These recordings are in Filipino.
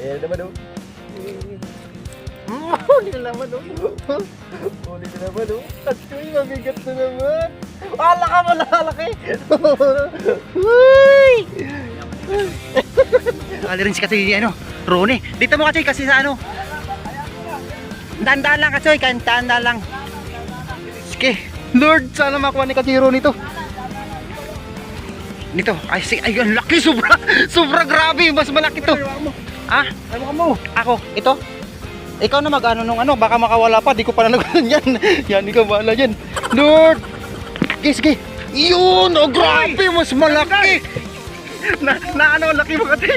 Ayan naman oh. Huli na naman oh. Huli na naman oh. At uy, mabigat na naman. Ala ka mo lalaki. Uy! Ali rin si kasi ano, Rone. Dito mo kasi kasi sa ano. Dandan lang kasi, kantaan lang. Sige. Lord, sana makuha ni Kachiro nito. Nito, ay ay ang laki sobra. Sobra grabe, mas malaki to. Ah, Ano ka mo? ako, ito. Ikaw na mag-ano nung ano, baka makawala pa, di ko pa nalagunan yan. Yan, ikaw bahala dyan. Lord! Sige, sige. Yun! Oh, grabe! Mas malaki! Na, na ano, laki mo kasi.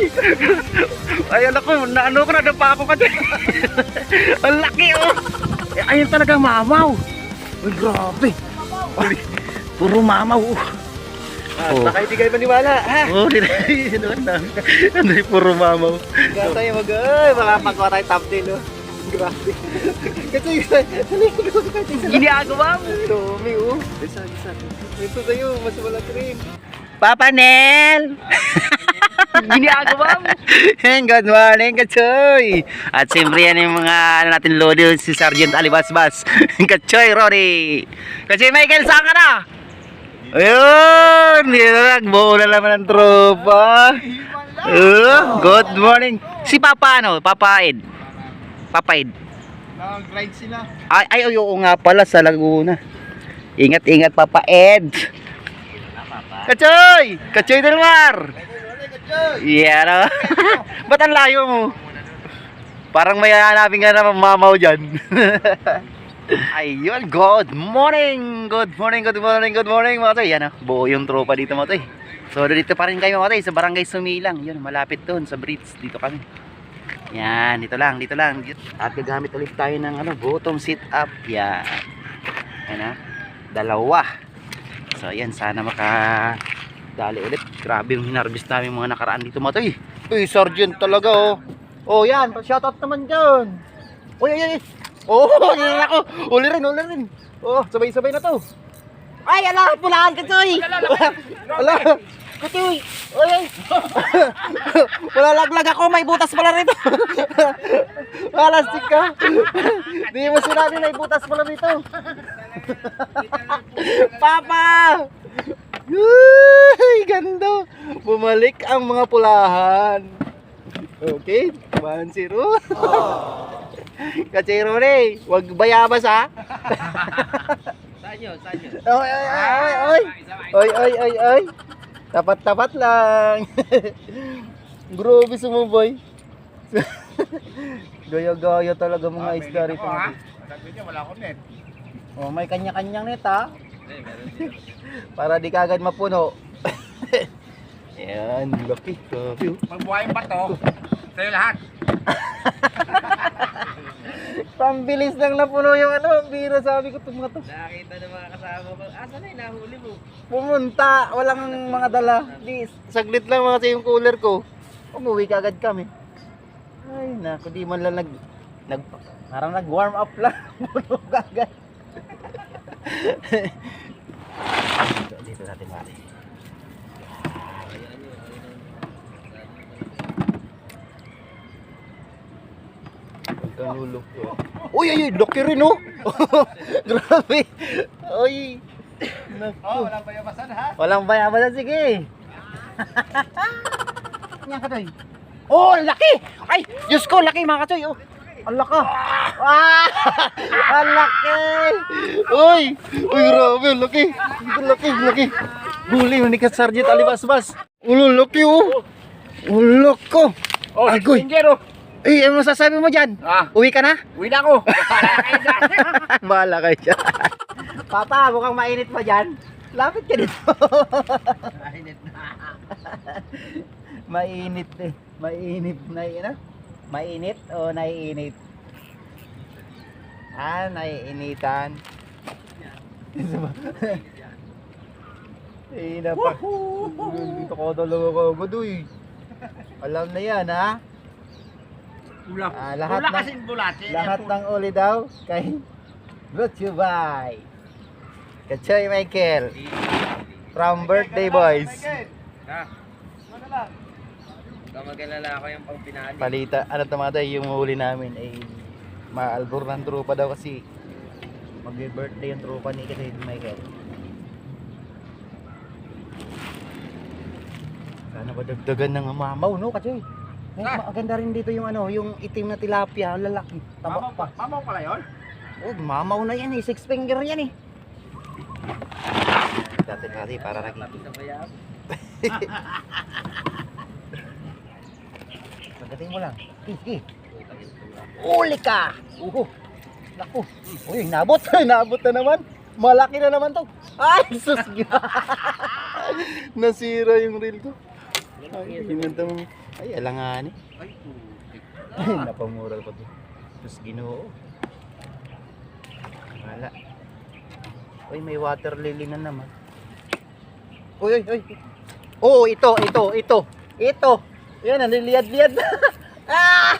Ay, alam ko, naano ko na pa ako kasi. Ang laki, oh! Eh, ayun talaga mamaw. Uy, grabe. Ay, puro mamaw, oh. Ah, Oh. baka hindi kayo maniwala, ha? Oh, di na, ano. Ano yung puro mamaw. Kaya tayo mag, ay, makapagawa tayo thumbnail, oh. Grabe. Kasi, sa Ginagawa mo. Dumi, oh. Isa, isa. Ito sa'yo, mas malaki rin. Papa Nel! Ginagawa mo. Good morning, Kachoy! At siyempre yan yung mga ano natin lodi si Sergeant Alibasbas. Kachoy, Ronnie! Kachoy, Michael, saan ka na? Ayun! Dito na, nagbuo na naman ng tropa. Uh, good morning. Si Papa ano? Papa Ed. Papa Ed. Nag-ride sila. Ay, ay, ay, oo nga pala sa Laguna. Ingat, ingat, Papa Ed. Kachoy! Kachoy del Mar! Yeah, no? Ba't ang layo mo? Parang may hanapin ka na mamaw dyan. Ayun, good morning! Good morning, good morning, good morning mga toy. Yan ah, buo yung tropa dito mga toy. So dito pa rin kayo mga toy, sa barangay Sumilang. Yun, malapit doon sa Brits. Dito kami. Yan, dito lang, dito lang. At gagamit ulit tayo ng ano, bottom sit up. Yan. Yan ah, dalawa. So ayan, sana maka dali ulit. Grabe yung hinarvest namin mga nakaraan dito mga toy. Uy, sergeant talaga, oh. Oh, yan. Shoutout naman dyan. Uy, ay, Oh, yan ako. Uli rin, uli rin. Oh, sabay-sabay na to. Ay, ala, pulaan ka, Choy. Ala, Kutoy. Ay. Wala laglag ako, may butas pala rito. Palastik ka. Di mo sinabi may butas pala rito. Papa! Uy, ganda. Bumalik ang mga pulahan. Okay, 1-0. Kachero rin, wag bayabas ha. Sanyo, sanyo. Oy, oy, oy, oy. Oy, oy, oy, oy. Tapat-tapat lang. Grabe sumuboy. Gaya-gaya talaga mga isda rito. Sabi niya, wala akong net. Oh, may kanya-kanyang net ha. Para di kagad mapuno. Yan, laki. Grabe. oh. Magbuhayin pa to. Sa'yo lahat. Pambilis lang napuno yung ano, ang bira sabi ko itong mga to. Nakakita ng mga kasama ko. Asa na yung nahuli mo? Pumunta, walang mga dala. Di, saglit lang mga yung cooler ko. Umuwi kagad kami. Ay, naku, di man lang nag, nag parang nag-warm up lang. Puno kagad. dito, dito natin mali. Pagkanulok ko. Uy, ay, ay, laki rin oh. Grabe. Uy. Naku. Oh, walang bayabasan ha. Walang bayabasan, sige. Yan ka, Toy. Oh, laki! Ay, Diyos ko, laki mga katoy. Oh. Ang laka. Ah! Ang laki! Uy! Uy, grabe, ang laki. Ang laki, ang laki. Huli ni ka Sergeant Alibasbas. Ulo, laki oh. Ulo ko. Oh, Agoy. Ingero. Eh, ano masasabi mo dyan? Ah, Uwi ka na? uwi na ako. Wala kayo dyan. Bahala kayo dyan. Papa, mukhang mainit pa dyan. Lapit ka dito. mainit na. mainit eh. Mainit na yun ah. Mainit o naiinit? Ah, naiinitan. Eh, napa. Dito ko dalawa ka madoy. Alam na yan ha. Ula. Ah, lahat Ula ng- kasing bulate. Lahat ng uli daw kay brought to you by Kachoy Michael from Birthday Boys. Ah. Kamagkalala ako yung pang pinali. Palita, ano tamatay, yung huli namin ay maalbor ng tropa daw kasi mag-birthday yung tropa ni kasi Michael. Sana ba dagdagan ng mamaw, no? Kasi Ah. maganda rin dito yung ano, yung itim na tilapia, lalaki. Tama pa. Mamaw pala yun? Oh, mamaw na yan eh, six finger yan eh. Dati dati para nakikita. Sa bayab. Pagdating mo lang. Sige. Uli ka! Uho! Naku! Uy, nabot! nabot na naman! Malaki na naman to! Ay, sus! Nasira yung reel ko. Ay, hinunta mo. Ay, alangan eh. Ay, putik. Ay, napamural pa to. Sus, ginoo. Wala. Uy, may water lily na naman. Uy, uy, uy. Oo, ito, ito, ito. Ito. Yan, naliliyad-liyad. ah!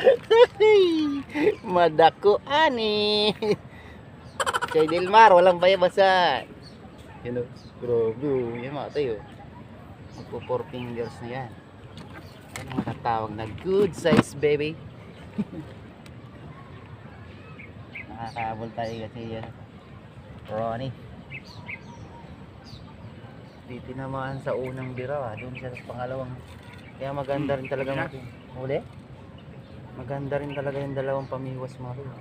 Madako, ani. Kay Dilmar, walang bayabasan. Yan o. Grabe o. Yan mga tayo. Magpo four fingers na yan. Yan ang matatawag na good size baby. Nakakahabol tayo kasi yan. Ronnie. Di tinamaan sa unang bira, doon siya sa pangalawang. Kaya maganda rin talaga mga Uli? Maganda rin talaga yung dalawang pamiwas mga tol.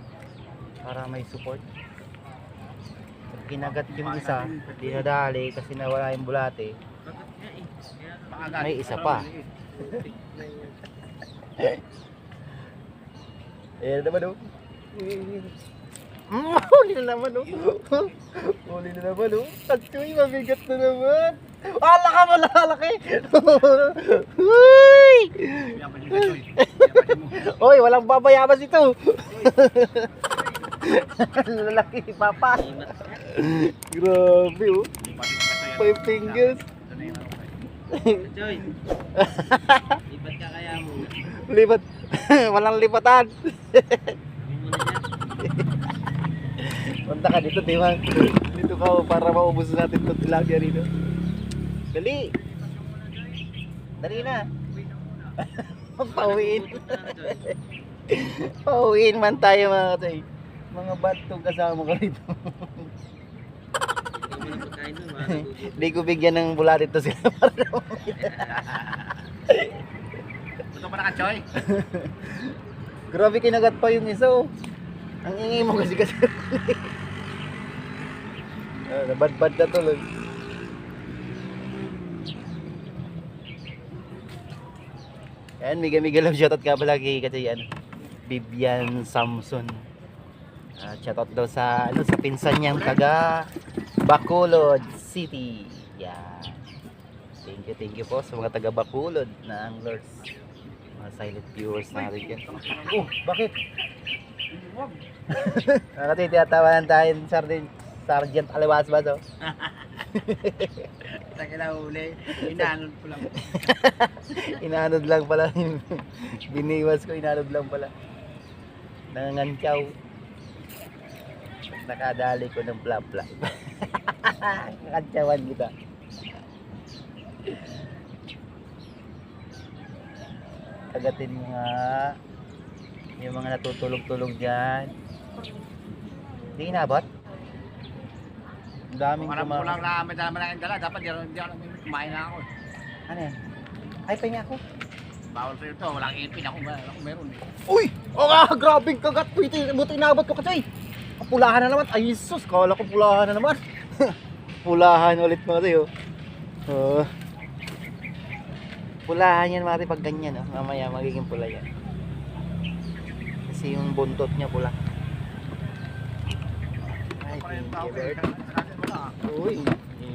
Para may support. Pag kinagat yung isa, dinadali kasi nawala yung bulate. May isa pa. Ayan naman oh. Mm, huli na naman oh. huli na naman oh. At yung mabigat na naman. Ala ka malalaki. Uy! Oy, walang babayabas ito. Lalaki Papa. Grabe oh. Five fingers. Ito na yung ano Joy. Lipat ka kaya mo. Lipat. walang lipatan. Punta ka dito, Timang. Dito ka para maubos natin itong tilapia rito. Dali. Dali na. Pauwiin. Pauwiin man tayo mga katay. Mga batong kasama ko rito. Hindi ko bigyan ng bula dito sila para Ito pa na ka, Joy. Grabe kinagat pa yung isa oh. Ang ingay mo kasi kasi. ah, nabadbad na tuloy. Ayan, mega mega love shoutout ka pala kay kasi ano, Bibian Samson. Ah, shoutout daw sa ano sa pinsan niyang taga Bacolod City. Yan. Thank you, thank you po sa mga taga Bacolod na anglers. Mga silent viewers natin dyan. Oh, bakit? Kasi tiyatawanan tayo ng Sergeant, Sergeant Aliwas ba to? Sa kinahuli. Inanod ko lang. Inanod lang pala. Biniwas ko, inanod lang pala. Nangangantyaw. Nakadali ko ng plapla. Kakantyawan kita. Tagatin mo nga. Yung mga natutulog-tulog dyan. Hindi inabot? Ang daming Parang kuma- kulang na may dala dala. Dapat di di ako kumain na ako. Ano yan? Ay, pahinga ako. Bawal sa'yo ito. Walang ipin ako. Ako meron eh. Uy! Oh, ah, grabing kagat. Buti, buti inabot ko kasi. Pulahan na naman. Ay, sus. Kala ko pulahan na naman. pulahan ulit mga tayo. Oh. Pulahan yan mga tayo pag ganyan. Oh. Mamaya magiging pula yan. Kasi yung buntot niya pula. Ay, thank you. Lord. Uy,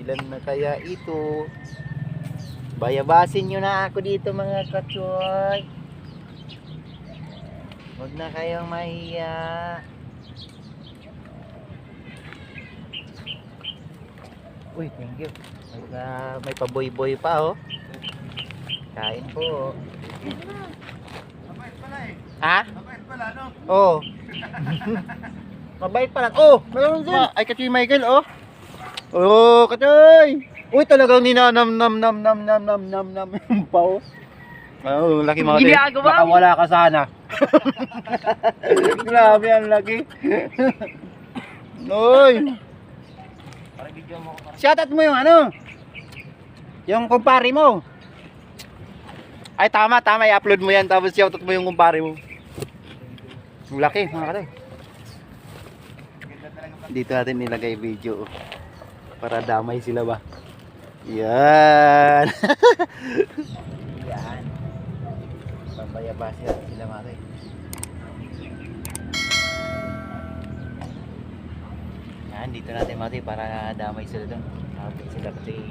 ilan na kaya ito? Bayabasin nyo na ako dito mga katsoy. Huwag na kayong mahiya. Uy, thank you. May, ah, may paboy-boy pa oh. Kain po. Mabait pala eh. Ha? Mabait pala, no? Oh. Mabait pala. Oh, meron din. ay, Katoy Michael, oh. Oh, Katoy. Uy, talagang ninanam nam nam nam nam nam nam nam pa, oh. Oo, laki. Ginagawa Baka mo. wala ka sana. Grabe, ang laki. Noy! Shoutout mo yung ano? Yung kumpare mo. Ay, tama, tama. I-upload mo yan. Tapos shoutout mo yung kumpare mo. Laki, mga katay. Dito natin nilagay video. Para damay sila ba? Yan. Yan. Pabayabasi natin sila mga katay. Yan, dito natin mga katay para damay sila doon. Kapit sila kasi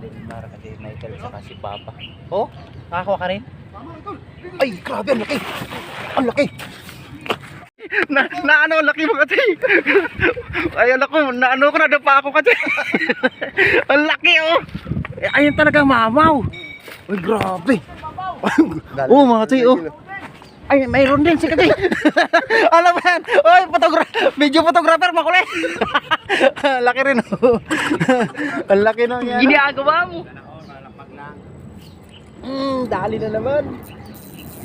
Delmar kasi Michael saka si Papa. Oh, nakakuha ka rin? Ay, grabe, ang laki! Ang laki! na, na ano, ang laki mga tay. Ay, alam ko, na ano ko, nadapa ako kasi. ang laki, oh. Ayun talaga, mamaw. Ay, grabe. oh, mga tay, oh. Ay, mayroon din si Kagay. Alam mo yan? Oy, photographer, video photographer, makulit. Laki rin, oh. Ang laki nung yan. Ginagawa mo. Mm, dali na naman.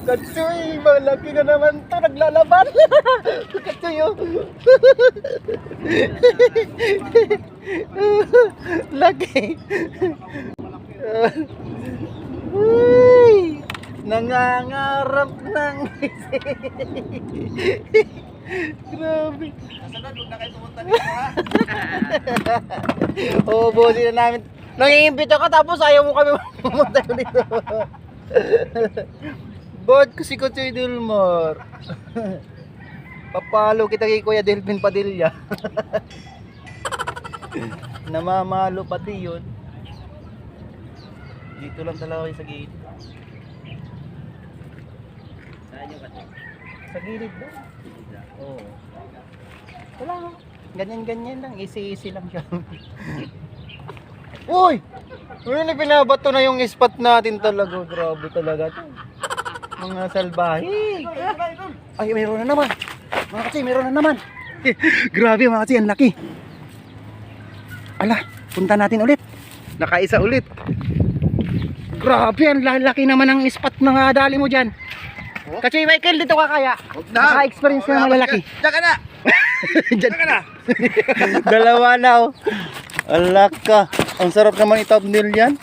Katsuy, malaki na naman to, naglalaban. Katsuy, oh. laki. Uy, nangangarap ng Grabe. Oo, busin na namin. Nangiimbita ka tapos ayaw mo kami pumunta dito. Kasi ko si Dilmar? Papalo kita kay Kuya Delvin Padilla. Namamalo pati yun. Dito lang talaga kayo sa gilid. Saan yung kasi? Sa gilid ba? Oo. Wala. Ganyan-ganyan lang. Easy-easy lang siya. Uy! Uy, pinabato na yung spot natin talaga. Grabe talaga to. Mga salbahe. Ay, mayroon na naman. Mga kasi, mayroon na naman. Grabe mga kasi, ang laki. Ala, punta natin ulit. Nakaisa ulit. Grabe, ang laki naman ang spot ng ah, dali mo dyan. Kasi Michael, dito ka kaya. Naka-experience ka ng malalaki. Diyan ka na! Diyan ka na. Dalawa na oh. Alak ka. Ang sarap naman i-thumbnail yan.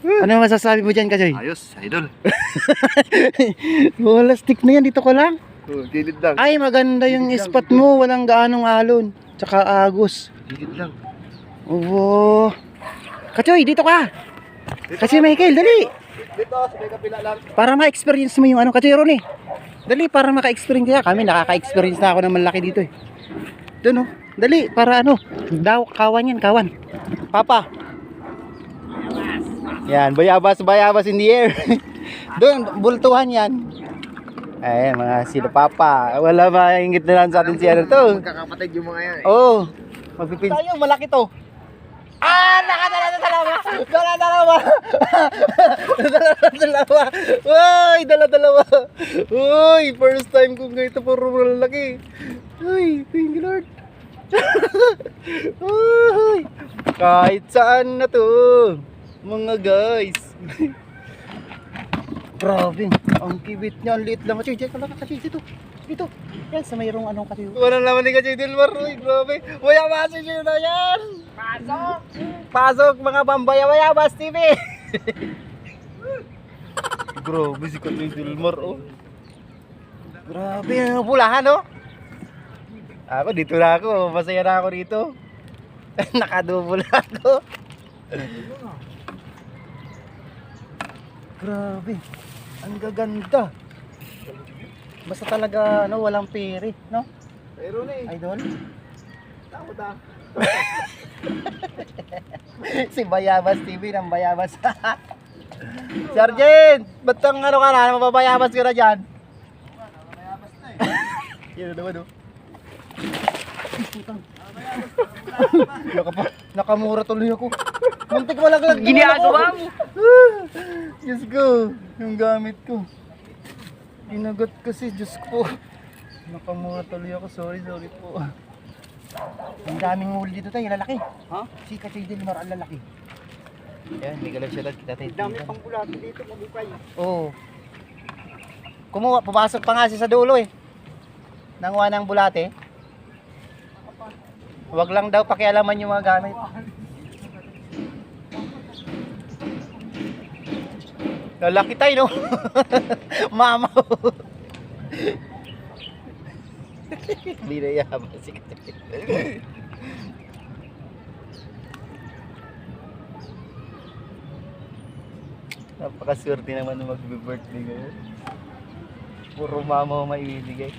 Ano masasabi mo dyan kasi? Ayos, idol. Wala stick na yan, dito ko lang. Oh, gilid lang. Ay, maganda yung spot mo. Walang gaanong alon. Tsaka agos. Gilid lang. Oo. Kachoy, dito ka. Kasi Michael, dali. Dito, sa may kapila lang. Para ma-experience mo yung ano, Kachoy Ronnie. Dali, para maka-experience kaya. Kami, nakaka-experience na ako ng malaki dito eh. Doon oh. Dali, para ano. Daw, kawan yan, kawan. Papa. Yan, bayabas, bayabas in the air. Doon, bultuhan yan. Ayan, mga sila papa. Wala maingit na lang sa atin si ano to. Magkakapatid yung mga yan. Oo. Oh, magpipin. Tayo, malaki to. Ah, nakadala na dalawa. Dala dalawa. dala dalawa. Uy, dala dalawa. Uy, first time kong ganito puro lalaki. Uy, thank you Lord. Uy, kahit saan na to. Mga guys. Grabe, ang kibit niya, ang liit lang. Kasi diyan ka lang kasi dito. Dito. Yan, sa mayroong anong kasi. Wala naman ni kasi Dilmar. Uy, grabe. Waya basi siya na yan. Pasok. Pasok mga bambaya waya bas TV. grabe si Katoy Dilmar, oh. Grabe, ang pulahan, oh. Ako, dito na ako. Masaya na ako dito. Nakadubol ako. Grabe. Ang gaganda. Basta talaga ano, walang pere, no? Pero na eh. Idol. Tao da. si Bayabas TV ng Bayabas. Sergeant, ba't ang ano ka na? Mababayabas ka na dyan? Yan na naman, oh. Naka, nakamura tuloy ako. Muntik malaglag. ko. mo. Diyos ko, yung gamit ko. Inagot kasi, Diyos ko. Nakamura tuloy ako, sorry, sorry po. Ang daming huli dito tayo, lalaki. Ha? Si Kachoy Dilmar ang lalaki. Yan, may galap siya kita tayo. Dami pang bulati dito, mabukay. Oo. Kumuha, pumasok pa nga siya sa dulo eh. Nanguha ng bulate. Huwag lang daw pakialaman yung mga gamit. Lalaki tayo, no? Mama. Hindi na yaman si Katay. Napakaswerte naman ng magbe-birthday ngayon. Puro mama mo maibibigay.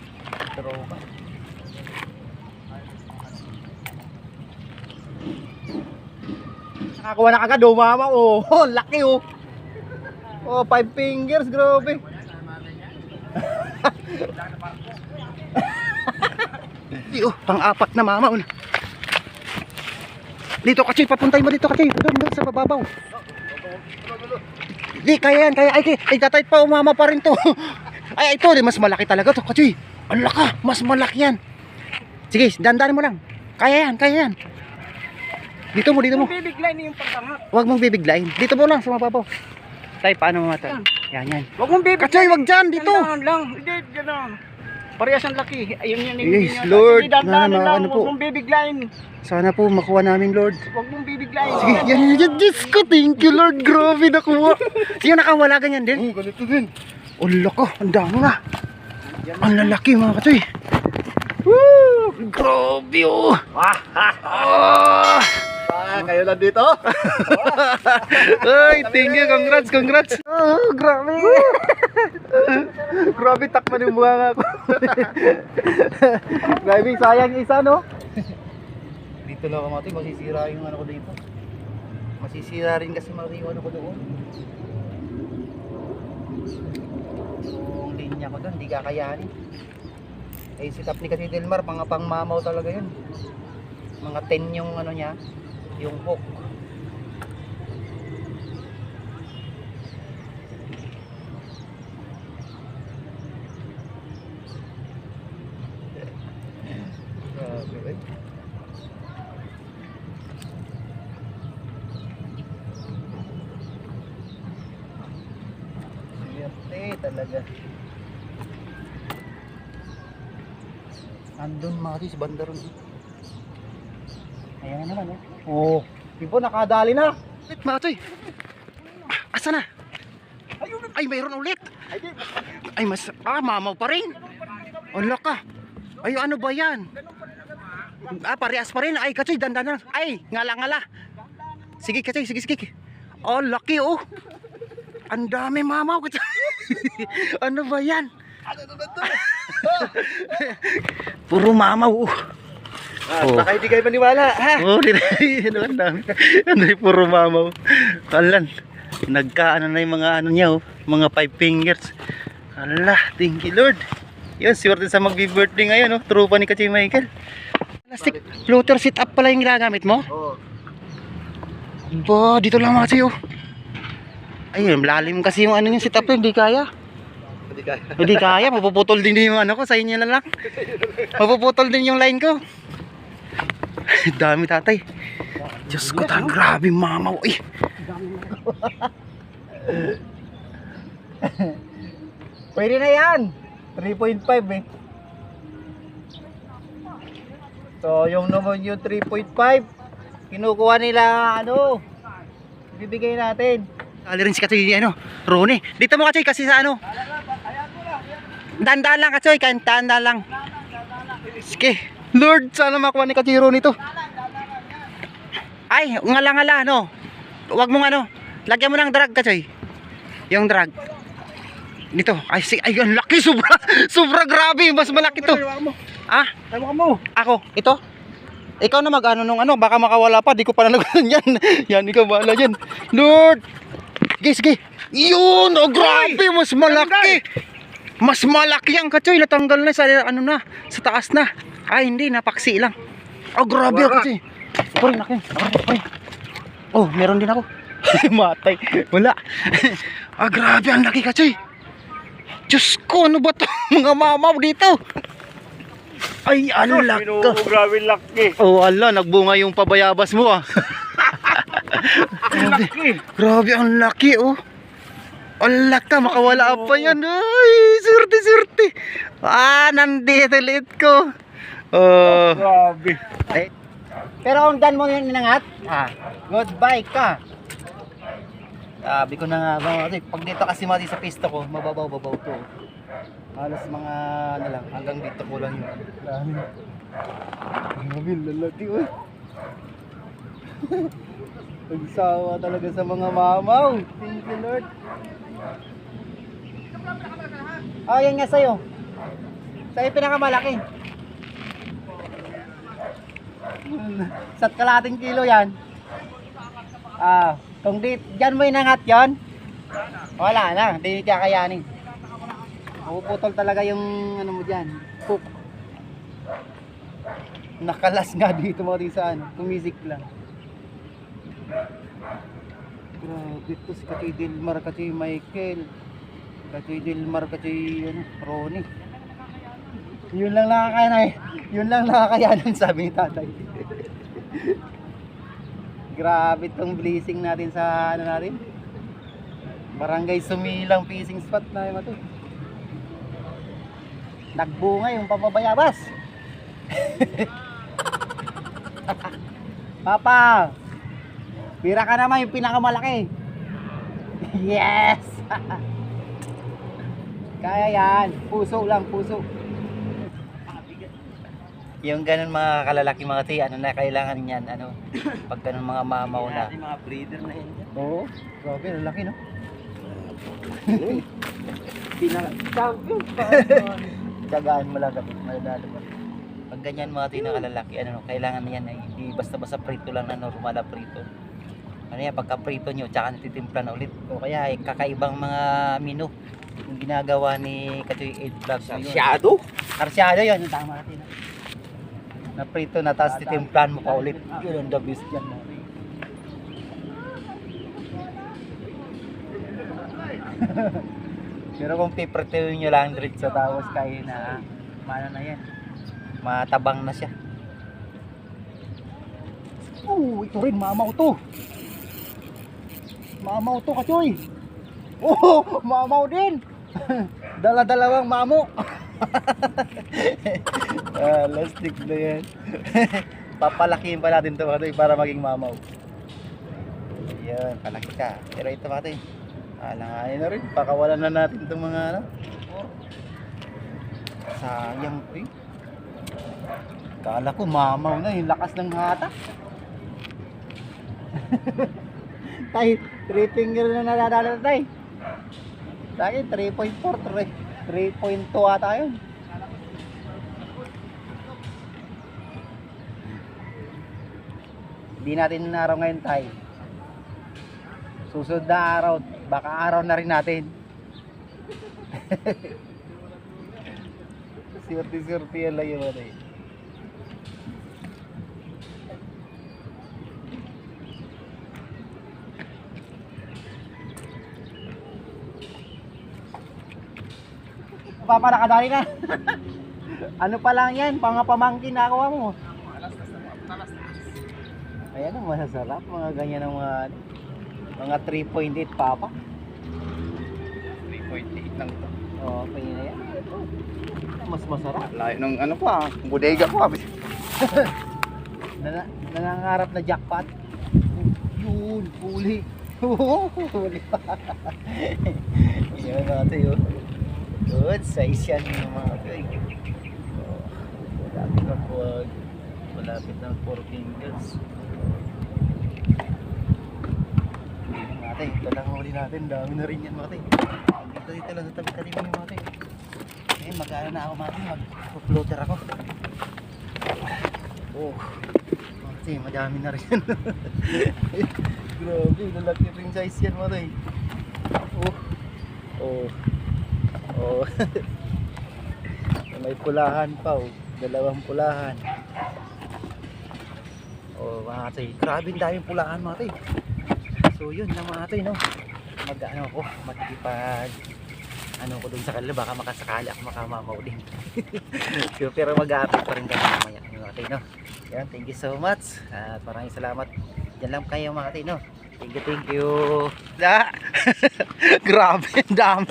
Tropa. Nakakuha na kagad oh, mama. Oh, oh laki oh. Oh, five fingers, grabe. Di oh, pang-apat na mama. Oh. Dito kasi, papuntay mo dito kasi. Doon, doon sa bababaw. Di, kaya yan, kaya. Ay, ay, ay tatay pa, umama pa rin to. ay, ito, di, mas malaki talaga to. Kasi, ang laka, mas malaki yan. Sige, dandanin mo lang. Kaya yan, kaya yan. Dito mo, dito mo. Bibigla niyo yung pagtangat. Huwag mong bibiglayin. Dito mo lang, sa mababaw. Tay, paano mo mata? Yan, yan. Huwag mong bibigla. Kachay, wag dyan, dito. Dandahan lang. Hindi, dyan lang. Parehas ang laki. Ayun yun. Yes, Lord. Sige, dandahan Na- ano po? Huwag mong bibiglayin. Sana po makuha namin, Lord. Huwag mong bibiglayin. Sige, yan, yan, yan. Diyos ko, thank you, Lord. Grabe, nakuha. Sige, nakawala ganyan din. Oo, ganito din. Oh, loko, ang dami na. Ang lalaki, mga katoy. Woo! Grabe, oh. Ah! Ah, kayo lang dito? Ay, thank you. Congrats, congrats. Oh, grabe. Grabe, takman yung bunga ko. Grabe, sayang isa, no? Dito lang ako, mati. Masisira yung ano ko dito. Masisira rin kasi mati yung ano ko doon. Yung linya ko doon, hindi kakayanin. Eh, si Tapni kasi Delmar, pang pang mamaw talaga yun. Mga 10 yung ano niya, yung hook. Eh. Swerte talaga. Andun mga sis, banda ron. Ayan na naman, oh. Oo. Ibo, nakadali na. Ulit mga toy. Asa na? Ay, mayroon ulit. Ay, mas, ah, mamaw pa rin. Ala ka. Ay, ano ba yan? Ah, parehas pa rin. Ay, katsoy, dandan na. Ay, ngala-ngala. Sige, katsoy, sige, sige. Oh, laki, oh. Ang dami mamaw. katsoy. ano ba yan? Puro mamaw, oh. Ah, Oo. baka hindi kayo maniwala, ha? Oo, oh, ano ang dami. Ano yung puro mamaw. Alan, nagkaano na yung mga ano niya, oh, mga five fingers. Ala, thank you Lord. Yun, swerte sa magbi-birthday ngayon, oh. Trupa ni Kachay Michael. Plastic floater sit up pala yung ginagamit mo? Oo. Ba, dito lang mga sa'yo. Ayun, lalim kasi yung ano yung sit up hindi kaya. Hindi kaya. Hindi kaya, mapuputol din yung ano ko, sa inyo na lang. Mapuputol din yung line ko. Dami tatay. Diyos ko, ta, grabe mamaw. Ay, Pwede na yan. 3.5 eh. So, yung naman yung 3.5, kinukuha nila, ano, bibigay natin. Kali rin si Katoy, ano, Rone. Dito mo Katoy kasi sa ano. Dandaan lang Katoy, kantaan lang. Sige. Lord, sana makuha ni Katoy Rone ito. Ay, ngala-ngala, no. Huwag mong ano, lagyan mo ng drag Katoy. Yung drag. Dito, ay, si, ay, ang laki, sobra, sobra grabe, mas malaki to. Ah, Tama mo. ako, ito? Ikaw na mag-ano nung ano, baka makawala pa, di ko pa nalagunan yan. yan, ikaw bahala yan. Lord! Sige, sige. Yun, oh grabe, mas malaki. Mas malaki ang katsoy, natanggal na sa ano na, sa taas na. Ay, hindi, napaksi lang. Oh, grabe ang katsoy. Puri, laki. Puri. Oh, meron din ako. Matay. Wala. ah, grabe, ang laki katsoy. Diyos ko, ano ba to? Mga mamaw dito. Ay, alak ka. grabe laki. Oh, ala, nagbunga yung pabayabas mo ah. Grabe, grabe ang laki oh. Ang laki, makawala pa yan. Ay, surti, surti. Ah, nandito ulit ko. Oh. Grabe. Ay. Pero kung dan mo yung inangat, ah, goodbye ka. Sabi ko na nga ba, kasi pag dito kasi mati sa pisto ko, mababaw-babaw to. Halos mga, ano lang, hanggang dito ko lang yun. Grabe. Grabe, lalaki, uy. Nagsawa talaga sa mga mamaw. Thank you, Lord. Oh, yan nga sa'yo. Sa'yo pinakamalaki. Sa kalating kilo yan. Ah, kung di, dyan mo inangat yon, wala na, hindi kakayanin. Puputol talaga yung ano mo dyan, hook. Nakalas nga dito mo sa ano, tumisik lang. Grabe to si Katoy Dilmar, Katoy Michael, Katoy Dilmar, Katoy ano, Ronnie. Yun lang nakakayanan, yun lang nakakayanan sabi ni tatay. Grabe tong blessing natin sa ano natin. Barangay Sumilang fishing spot na yun ito. Nagbunga yung papabayabas. Papa, pira ka naman yung pinakamalaki. yes! Kaya yan. Puso lang, puso. Yung ganun mga kalalaki mga ti, ano na kailangan niyan, ano, pag ganun mga mamaw na. Yung mga breeder na yun. Oo, grabe, lalaki no? Pinaka-champion pa. Tsagaan mo lang kapit, malalalo pa. Pag ganyan mga ti na kalalaki, ano, kailangan yan ay hindi basta-basta prito lang na normal na prito. Ano yan, pagka prito nyo, tsaka natitimpla na ulit. O kaya ay kakaibang mga menu yung ginagawa ni Katoy Ed Vlogs. mo yun. Shadow? Arsyado yun, yung tama natin. Na prito na tapos titimplan mo pa ulit. Yun ang the best yan. no? Pero kung piprituin nyo lang diretso tapos kayo na, mana na yan. Matabang na siya. Oh, ito rin, mamaw to. Mamaw to, kachoy. Oh, mamaw din. Dala-dalawang mamo. ah, lastik na yan. Papalakihin pa natin ito mga para maging mamaw. Yan, palaki ka. Pero ito mga ito, alanganin na rin. Pakawalan na natin itong mga ano. Sayang po eh. Kala ko mamaw na yung lakas ng hata. tay, three finger na nadadala na tay. Akin, 3.4, 3.2 ata yun. Hindi natin araw ngayon tay. Susunod na araw, baka araw na rin natin. Swerte-swerte yan lang yun. ano eh. Papa, nakadali na. ano pa lang yan, mga pamangkin na akuha mo. Ayan ang masasarap, mga ganyan ang mga, mga 3.8 papa. 3.8 lang to. Oo, okay na yan. Mas masarap. Layo ng ano pa, bodega pa. Nana, nangangarap na jackpot. Yun, huli. huli pa. Yan natin yun. Good size yan mga. Oh, malapit ng buwag. Malapit ng four fingers. Natin, ito lang huli natin. Dami na rin yan mga tayo. Dito dito lang sa tabi-tabi mo mga tayo. Eh, mag-ano na ako tayo. Mag-floater ako. Oh. Kasi madami na rin. Grabe, lalaki rin size yan mo tayo. Oh. Oh. Oh. May pulahan pa oh. Dalawang pulahan. Oh, mga tay. Grabe, daming pulahan mga tay. So, yun lang mga tay, no. Mag, ano ko, magkipag ano ko dun sa kanila, baka makasakali ako makamamaw din. pero, pero mag-a-update pa rin kami mamaya, mga tay, no. Yan, thank you so much. At maraming salamat. Yan lang kayo mga tay, no. Thank you, thank you. Da. Grabe, ang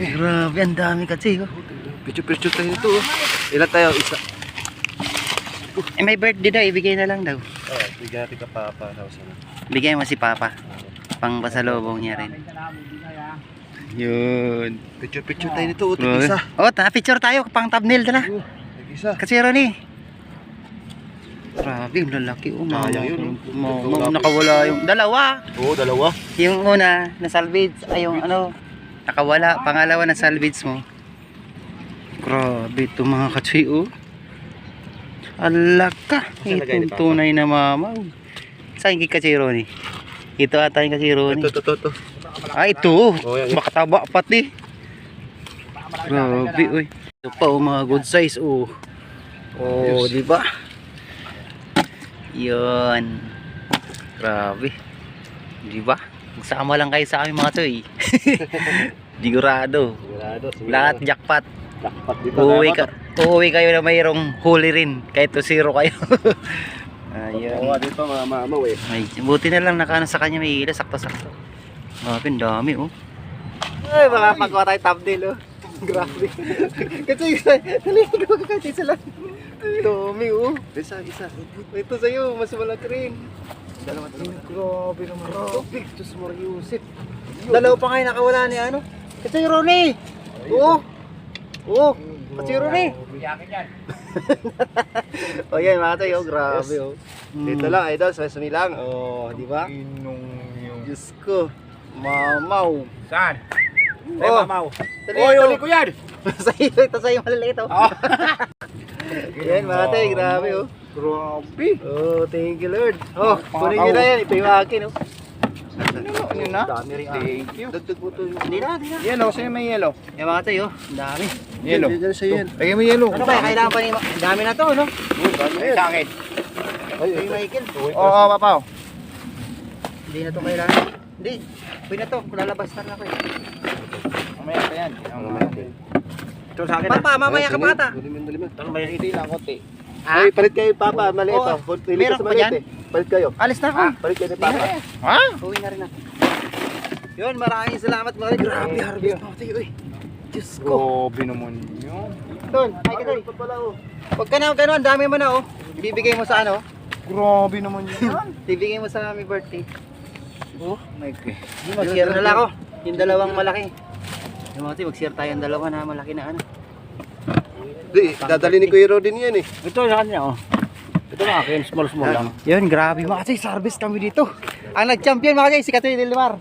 dami. Grabe, ang dami kasi. Oh. Picture-picture tayo ito. oh. Ilan tayo? Isa. Eh, may birthday daw, ibigay na lang daw. Oh, bigyan natin ka pa pa sa sana. Bigay mo si Papa. Pang pasalubong niya rin. Yun. Picture-picture tayo nito. Oh, Grabe. tig-isa. Oh, ta picture tayo pang thumbnail dala. Tig-isa. Kasi Ronnie. Grabe, ang lalaki. Oh, Sayang yun, oh. Mo, mo, nakawala yung dalawa. Oo, dalawa. Yung una, na salvage, ay yung ano, nakawala. Pangalawa na salvage mo. Grabe ito mga katsoy, oh. Alaka. Itong tunay na mama. oh. Saan kay katsoy Ronnie? Ito ata yung katsoy Ronnie. Ito, ito, ito. Ah, ito. Oh. Makataba pati. Grabe, uy. Ito pa, oh, mga good size, oh. Oh, di ba? Yun. Grabe. Di ba? Magsama lang kayo sa amin mga to, eh. Sigurado. Sigurado. Lahat jackpot. Jackpot dito. Uuwi, ka, uuwi kayo na mayroong huli rin. Kahit to zero kayo. Ayun. Oo, dito mga mamaw eh. Ay, buti na lang nakano sa kanya may ila sakto-sakto. Grabe, dami oh. Ay, baka pagkuha tayo thumbnail oh. Grabe. Kasi naligo ka kahit isa lang. Dami oh. Isa, isa. Ito sa'yo, mas malaki rin. Dalawa, dalawa. Grabe naman. Grabe. Diyos mo, Yusip. Dalawa pa kayo nakawala ni ano. Kasi Ronnie. Oo. Oo. Kasi Ronnie. o yan mga tayo, grabe oh. Dito lang, idol, sa sumilang. Oh, di ba? Diyos ko. Mamaw. Saan? Oh, mamaw. Oy, uli ko yan! sa iyo, ito sa iyo maliliit oh. yan mga tayo, grabe oh. Grabe. Oh, thank you Lord. Oh, kunin nyo na yan, ito yung akin oh. Ano na? Dami rin Thank you. Dagdag mo to. Hindi na, hindi na. Yellow, sa'yo may yellow. Yan mga tayo, ang dami. Yellow. Diyan sa yan. Lagyan mo yellow. Ano kaya kailangan pa Ma- ang dami na to, no? Oh, dami na yan. Sa akin. Ay, Ay, Michael. Oo, oh, papaw. Hindi na to kailangan. Hindi. Pwede na to, lalabas na ako eh. Mamaya pa yan. Ito sa akin. Papa, mamaya ka pa ata. Daliman, daliman. Ito may ito lang konti. Ah? Ay, palit kayo papa, maliit Oo. oh. Pili Meron ka sa dyan? eh. Palit kayo. Alis na ako. Palit kayo ni papa. Ha? Uwi na rin ako. Yun, maraming salamat mga rin. Grabe, harvest tayo eh. Diyos ko. Grabe naman yun. Ton, ay ka Ito pala oh. Huwag ka na, gano'n, ang dami mo na oh. Ibibigay mo sa ano? Grabe naman yun. Ibibigay mo sa aming birthday. Oh, my God. Mag-share na lang ako. Yung dalawang malaki. Yung mga tayo, mag-share tayo ang dalawa na malaki na ano. Di, dadali ni Kuya Rodin yan eh. Ito sa kanya oh. Ito na akin, small small lang. Yun, grabe mga tayo, service kami dito. Ang nag-champion mga tayo, si Katoy Delmar.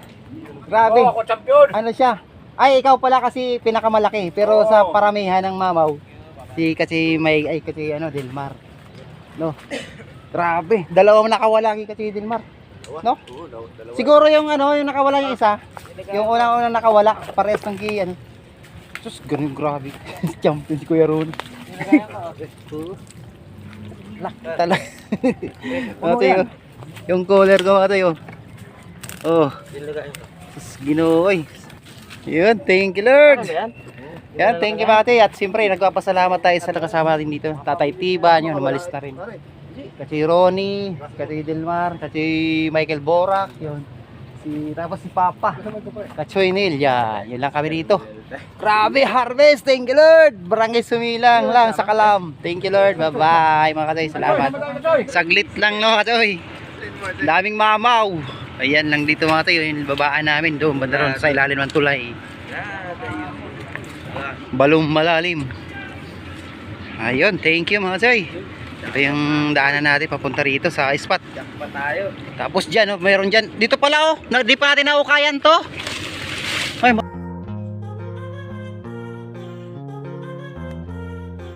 Grabe. ako champion. Ano siya? Ay, ikaw pala kasi pinakamalaki. Pero sa paramihan ng mamaw, si kasi may, ay kasi ano, Delmar. No? Grabe. Dalawang nakawala kay kasi Delmar. No? Oo. Siguro yung ano, yung nakawala yung isa, yung unang-unang nakawala, parehas ng key, ano. Sus, ganun grabe. Champion si Kuya Ron. Lak, talaga. Mga tayo, yung collar ko mga tayo. Oh, sus, ginooy. Yun, thank you Lord. Yan, thank you mga tayo. At siyempre, nagpapasalamat tayo sa nakasama natin dito. Tatay Tiba, yun, umalis na rin. Kasi Ronnie, kasi Delmar, kasi Michael Borak, yun. Si, tapos si Papa. Kachoy Neil, yan. Yun lang kami dito. Grabe, harvest. Thank you, Lord. Barangay Sumilang lang sa Kalam. Thank you, Lord. Bye-bye, mga katoy. Salamat. Saglit lang, no, katoy. Daming mamaw. Ayan lang dito, mga katoy. Yung babaan namin doon. Banda ron sa ilalim ng tulay. Balong malalim. Ayun, thank you, mga katoy. Ito yung daanan natin papunta rito sa spot. Pa tayo. Tapos dyan, oh, mayroon dyan. Dito pala oh, na, di pa natin naukayan to. Ay, ma-